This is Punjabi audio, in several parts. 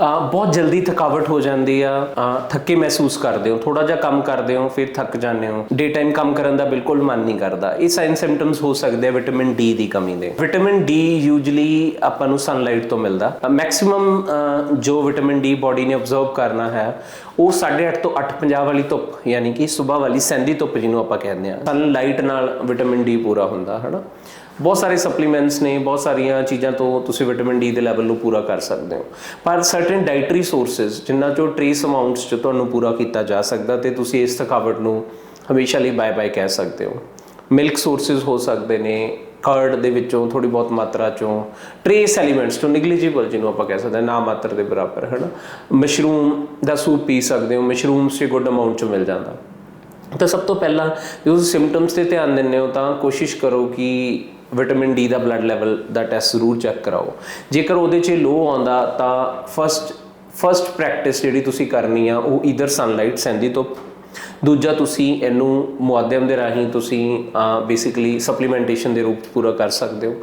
ਬਹੁਤ ਜਲਦੀ ਥਕਾਵਟ ਹੋ ਜਾਂਦੀ ਆ ਥੱਕੇ ਮਹਿਸੂਸ ਕਰਦੇ ਹੋ ਥੋੜਾ ਜਿਹਾ ਕੰਮ ਕਰਦੇ ਹੋ, ਫਿਰ ਥੱਕ ਜਾਂਦੇ ਹੋ। ਡੇ ਟਾਈਮ ਕੰਮ ਕਰਨ ਦਾ ਬਿਲਕੁਲ ਮਨ ਨਹੀਂ ਕਰਦਾ। ਇਹ ਸਾਈਨ ਸਿੰਪਟਮਸ ਹੋ ਸਕਦੇ ਆ ਵਿਟਾਮਿਨ ਡੀ ਦੀ ਕਮੀ ਦੇ। ਵਿਟਾਮਿਨ ਡੀ ਯੂਜੂਲੀ ਆਪਾਂ ਨੂੰ ਸਨਲਾਈਟ ਤੋਂ ਮਿਲਦਾ। ਮੈਕਸਿਮਮ ਜੋ ਵਿਟਾਮਿਨ ਡੀ ਬਾਡੀ ਨੇ ਅਬਜ਼ਰਵ ਕਰਨਾ ਹੈ, ਉਹ 8.5 ਤੋਂ 8.50 ਵਾਲੀ ਧੁੱਪ, ਯਾਨੀ ਕਿ ਸਵੇਰ ਵਾਲੀ ਸੈਂਦੀ ਧੁੱਪ ਜਿਹਨੂੰ ਆਪਾਂ ਕਹਿੰਦੇ ਆ। ਸਨਲਾਈਟ ਨਾਲ ਵਿਟਾਮਿਨ ਡੀ ਪੂਰਾ ਹੁੰਦਾ, ਹਨਾ? ਬਹੁਤ ਸਾਰੇ ਸਪਲੀਮੈਂਟਸ ਨੇ, ਬਹੁਤ ਸਾਰੀਆਂ ਚੀਜ਼ਾਂ ਤੋਂ ਤੁਸੀਂ ਵਿਟਾਮਿਨ ਡੀ ਦੇ ਲੈਵਲ ਨੂੰ ਪੂਰਾ ਕਰ ਸਕਦੇ ਹੋ। ਪਰ ਸਰਟਨ ਡਾਈਟਰੀ ਸੋਰਸਸ ਜਿਨ੍ਹਾਂ ਚੋਂ ਟ੍ਰੇਸ ਅਮਾਉਂਟਸ ਚ ਤੁਹਾਨੂੰ ਪੂਰਾ ਕੀਤਾ ਜਾ ਸਕਦਾ ਤੇ ਤੁਸੀਂ ਇਸ ਥਕਾਵਟ ਨੂੰ ਹਮੇਸ਼ਾ ਲਈ ਬਾਏ ਬਾਏ ਕਹਿ ਸਕਦੇ ਹੋ। ਮਿਲਕ ਸੋਰਸਸ ਹੋ ਸਕਦੇ ਨੇ ਕਰਡ ਦੇ ਵਿੱਚੋਂ ਥੋੜੀ ਬਹੁਤ ਮਾਤਰਾ ਚੋਂ ਟ੍ਰੇਸ ਐਲੀਮੈਂਟਸ ਤੋਂ ਨੈਗਲੀਜੀਬਲ ਜਿਹਨੂੰ ਆਪਾਂ ਕਹਿ ਸਕਦੇ ਹਾਂ, ਨਾ ਮਾਤਰ ਦੇ ਬਰਾਬਰ ਹੈ ਨਾ ਮਸ਼ਰੂਮ ਦਾ ਸੂਪ ਪੀ ਸਕਦੇ ਹੋ ਮਸ਼ਰੂਮਸ ਚ ਗੁੱਡ ਅਮਾਉਂਟ ਚ ਮਿਲ ਜਾਂਦਾ। ਤਾਂ ਸਭ ਤੋਂ ਪਹਿਲਾਂ ਜੇ ਤੁਸੀਂ ਸਿੰਪਟਮਸ ਤੇ ਧਿਆਨ ਦਿੰਦੇ ਹੋ ਤਾਂ ਕੋਸ਼ਿਸ਼ ਕਰੋ ਕਿ ਵਿਟਾਮਿਨ ਡੀ ਦਾ ਬਲੱਡ ਲੈਵਲ ਦਾ ਟੈਸਟ ਜ਼ਰੂਰ ਚੈੱਕ ਕਰਾਓ। ਜੇਕਰ ਉਹਦੇ 'ਚ ਲੋ ਆਉਂਦਾ ਤਾਂ ਫਸਟ ਫਸਟ ਪ੍ਰੈਕਟਿਸ ਜਿਹੜੀ ਤੁਸੀਂ ਕਰਨੀ ਆ, ਉਹ ਈਦਰ ਸਨਲਾਈਟ ਸੈਂਦੀ ਤੋਂ ਦੂਜਾ ਤੁਸੀਂ ਇਹਨੂੰ ਮੁਆਦਮ ਦੇ ਰਾਹੀਂ ਤੁਸੀਂ ਬੇਸਿਕਲੀ ਸਪਲੀਮੈਂਟੇਸ਼ਨ ਦੇ ਰੂਪ 'ਚ ਪੂਰਾ ਕਰ ਸਕਦੇ ਹੋ।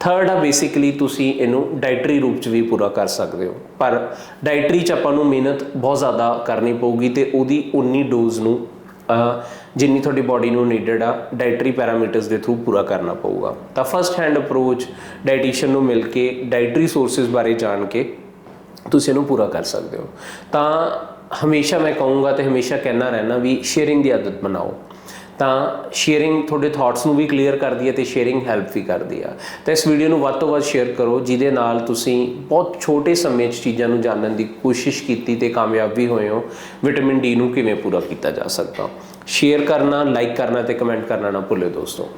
ਥਰਡ ਆ ਬੇਸਿਕਲੀ ਤੁਸੀਂ ਇਹਨੂੰ ਡਾਈਟਰੀ ਰੂਪ 'ਚ ਵੀ ਪੂਰਾ ਕਰ ਸਕਦੇ ਹੋ। ਪਰ ਡਾਈਟਰੀ 'ਚ ਆਪਾਂ ਨੂੰ ਮਿਹਨਤ ਬਹੁਤ ਜ਼ਿਆਦਾ ਕਰਨੀ ਪਊਗੀ ਤੇ ਉਹਦੀ ਉਨੀ ਡੋਜ਼ ਨੂੰ ਜਿੰਨੀ ਤੁਹਾਡੀ ਬਾਡੀ ਨੂੰ ਨੀਡਡ ਆ ਡਾਈਟਰੀ ਪੈਰਾਮੀਟਰਸ ਦੇ ਥਰੂ ਪੂਰਾ ਕਰਨਾ ਪਊਗਾ। ਤਾਂ ਫਸਟ ਹੈਂਡ ਅਪਰੋਚ ਡਾਈਟੀਸ਼ੀਅਨ ਨੂੰ ਮਿਲ ਕੇ ਡਾਈਟਰੀ ਸੋਰਸਸ ਬਾਰੇ ਜਾਣ ਕੇ ਤੁਸੀਂ ਇਹਨੂੰ ਪੂਰਾ ਕਰ ਸਕਦੇ ਹੋ। ਤਾਂ ਹਮੇਸ਼ਾ ਮੈਂ ਕਹੂੰਗਾ ਤੇ ਹਮੇਸ਼ਾ ਕਹਿਣਾ ਰਹਿਣਾ ਵੀ ਸ਼ੇਅਰਿੰਗ ਦੀ ਆਦਤ ਬਣਾਓ। ਤਾਂ ਸ਼ੇਅਰਿੰਗ ਤੁਹਾਡੇ ਥਾਟਸ ਨੂੰ ਵੀ ਕਲੀਅਰ ਕਰਦੀ ਹੈ ਤੇ ਸ਼ੇਅਰਿੰਗ ਹੈਲਪ ਵੀ ਕਰਦੀ ਆ। ਤਾਂ ਇਸ ਵੀਡੀਓ ਨੂੰ ਵੱਧ ਤੋਂ ਵੱਧ ਸ਼ੇਅਰ ਕਰੋ, ਜਿਹਦੇ ਨਾਲ ਤੁਸੀਂ ਬਹੁਤ ਛੋਟੇ ਸਮੇਂ 'ਚ ਚੀਜ਼ਾਂ ਨੂੰ ਜਾਣਨ ਦੀ ਕੋਸ਼ਿਸ਼ ਕੀਤੀ ਤੇ ਕਾਮਯਾਬ ਵੀ ਹੋਏ ਹੋ। ਵਿਟਾਮਿਨ ਡੀ ਨੂੰ ਕਿਵੇਂ ਪੂਰਾ ਕੀਤਾ ਜਾ ਸਕਦਾ। ਸ਼ੇਅਰ ਕਰਨਾ ਲਾਈਕ ਕਰਨਾ ਤੇ ਕਮੈਂਟ ਕਰਨਾ ਨਾ ਭੁੱਲਿਓ ਦੋਸਤੋ।